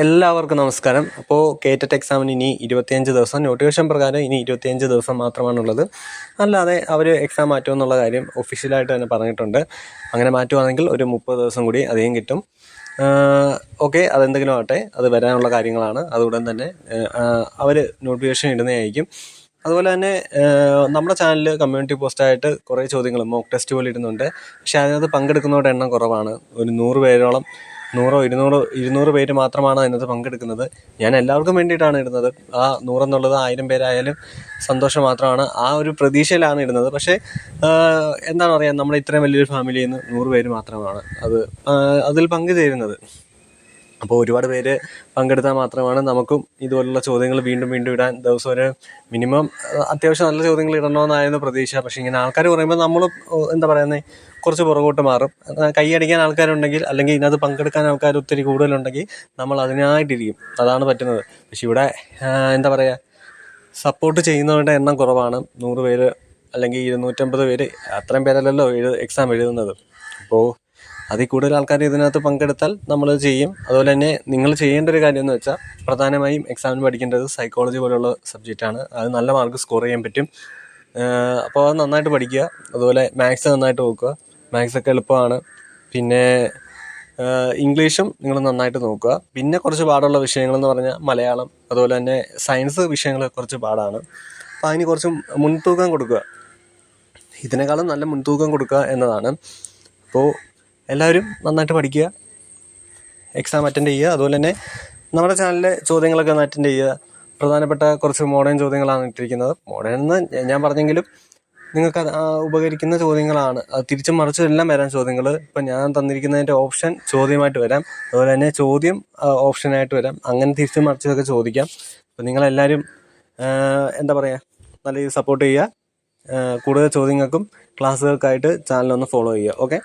എല്ലാവർക്കും നമസ്കാരം. അപ്പോൾ കേറ്ററ്റ് എക്സാമിന് ഇനി ഇരുപത്തിയഞ്ച് ദിവസം നോട്ടിഫിക്കേഷൻ പ്രകാരം ഇനി ഇരുപത്തിയഞ്ച് ദിവസം മാത്രമാണുള്ളത്. അല്ലാതെ അവർ എക്സാം മാറ്റുമെന്നുള്ള കാര്യം ഒഫീഷ്യലായിട്ട് തന്നെ പറഞ്ഞിട്ടുണ്ട്. അങ്ങനെ മാറ്റുവാണെങ്കിൽ ഒരു മുപ്പത് ദിവസം കൂടി അധികം കിട്ടും. ഓക്കെ അതെന്തെങ്കിലും ആവട്ടെ. അത് വരാനുള്ള കാര്യങ്ങളാണ്. അതുടൻ തന്നെ അവർ നോട്ടിഫിക്കേഷൻ ഇടുന്നതായിരിക്കും. അതുപോലെ തന്നെ നമ്മുടെ ചാനലിൽ കമ്മ്യൂണിറ്റി പോസ്റ്റായിട്ട് കുറേ ചോദ്യങ്ങൾ മോക്ക് ടെസ്റ്റ് പോലെ ഇടുന്നുണ്ട്. പക്ഷേ അതിനകത്ത് പങ്കെടുക്കുന്നവരുടെ എണ്ണം കുറവാണ്. ഒരു നൂറ് പേരോളം നൂറോ ഇരുന്നൂറോ ഇരുന്നൂറ് പേര് മാത്രമാണ് അതിനകത്ത് പങ്കെടുക്കുന്നത്. ഞാൻ എല്ലാവർക്കും വേണ്ടിയിട്ടാണ് ഇടുന്നത്. ആ നൂറെന്നുള്ളത് ആയിരം പേരായാലും സന്തോഷം മാത്രമാണ്. ആ ഒരു പ്രതീക്ഷയിലാണ് ഇടുന്നത്. പക്ഷേ എന്താണ് പറയുക നമ്മുടെ ഇത്രയും വലിയൊരു ഫാമിലിയിൽ നിന്ന് നൂറ് പേര് മാത്രമാണ് അത് അതിൽ പങ്കുചേരുന്നത് അപ്പോൾ ഒരുപാട് പേര് പങ്കെടുത്താൽ മാത്രമാണ് നമുക്കും ഇതുപോലുള്ള ചോദ്യങ്ങൾ വീണ്ടും വീണ്ടും ഇടാൻ ദിവസം ഒരു മിനിമം അത്യാവശ്യം നല്ല ചോദ്യങ്ങൾ ഇടണമെന്നായിരുന്നു പ്രതീക്ഷ. പക്ഷേ ഇങ്ങനെ ആൾക്കാർ പറയുമ്പോൾ നമ്മൾ എന്താ പറയുന്നത് കുറച്ച് പുറകോട്ട് മാറും. കൈയടിക്കാൻ ആൾക്കാരുണ്ടെങ്കിൽ അല്ലെങ്കിൽ ഇതിനകത്ത് പങ്കെടുക്കാൻ ആൾക്കാർ ഒത്തിരി കൂടുതലുണ്ടെങ്കിൽ നമ്മൾ അതിനായിട്ടിരിക്കും. അതാണ് പറ്റുന്നത്. പക്ഷെ ഇവിടെ എന്താ പറയുക സപ്പോർട്ട് ചെയ്യുന്നവരുടെ എണ്ണം കുറവാണ്. നൂറ് പേര് അല്ലെങ്കിൽ ഇരുന്നൂറ്റമ്പത് പേര് അത്രയും പേരല്ലല്ലോ എഴു എക്സാം എഴുതുന്നത്. അപ്പോൾ അതിൽ കൂടുതൽ ആൾക്കാർ ഇതിനകത്ത് പങ്കെടുത്താൽ നമ്മൾ ചെയ്യും. അതുപോലെ തന്നെ നിങ്ങൾ ചെയ്യേണ്ട ഒരു കാര്യം എന്ന് വെച്ചാൽ പ്രധാനമായും എക്സാമിന് പഠിക്കേണ്ടത് സൈക്കോളജി പോലുള്ള സബ്ജക്റ്റാണ് അത് നല്ല മാർക്ക് സ്കോർ ചെയ്യാൻ പറ്റും. അപ്പോൾ അത് നന്നായിട്ട് പഠിക്കുക. അതുപോലെ മാത്സ് നന്നായിട്ട് നോക്കുക. മാത്സ് ഒക്കെ എളുപ്പമാണ്. പിന്നെ ഇംഗ്ലീഷും നിങ്ങൾ നന്നായിട്ട് നോക്കുക. പിന്നെ കുറച്ച് പാടുള്ള വിഷയങ്ങളെന്ന് പറഞ്ഞാൽ മലയാളം അതുപോലെ തന്നെ സയൻസ് വിഷയങ്ങൾ കുറച്ച് പാടാണ്. അപ്പോൾ അതിന് കുറച്ച് മുൻതൂക്കം കൊടുക്കുക. ഇതിനേക്കാളും നല്ല മുൻതൂക്കം കൊടുക്കുക എന്നതാണ്. അപ്പോൾ എല്ലാവരും നന്നായിട്ട് പഠിക്കുക. എക്സാം അറ്റൻഡ് ചെയ്യുക. അതുപോലെ തന്നെ നമ്മുടെ ചാനലിലെ ചോദ്യങ്ങളൊക്കെ ഒന്ന് അറ്റൻഡ് ചെയ്യുക. പ്രധാനപ്പെട്ട കുറച്ച് മോഡേൺ ചോദ്യങ്ങളാണ് ഇട്ടിരിക്കുന്നത്. മോഡേൺ എന്ന് ഞാൻ പറഞ്ഞെങ്കിലും നിങ്ങൾക്ക് ഉപകരിക്കുന്ന ചോദ്യങ്ങളാണ്. തിരിച്ചും മറിച്ചും എല്ലാം വരാൻ ചോദ്യങ്ങൾ ഇപ്പം ഞാൻ തന്നിരിക്കുന്നതിന്റെ ഓപ്ഷൻ ചോദ്യമായിട്ട് വരാം. അതുപോലെ തന്നെ ചോദ്യം ഓപ്ഷനായിട്ട് വരാം. അങ്ങനെ തിരിച്ചും മറിച്ചതൊക്കെ ചോദിക്കാം. അപ്പം നിങ്ങളെല്ലാവരും എന്താ പറയുക നല്ല രീതിയിൽ സപ്പോർട്ട് ചെയ്യുക. കൂടുതൽ ചോദ്യങ്ങൾക്കും ക്ലാസ്സുകൾക്കായിട്ട് ചാനലൊന്ന് ഫോളോ ചെയ്യുക. ഓക്കെ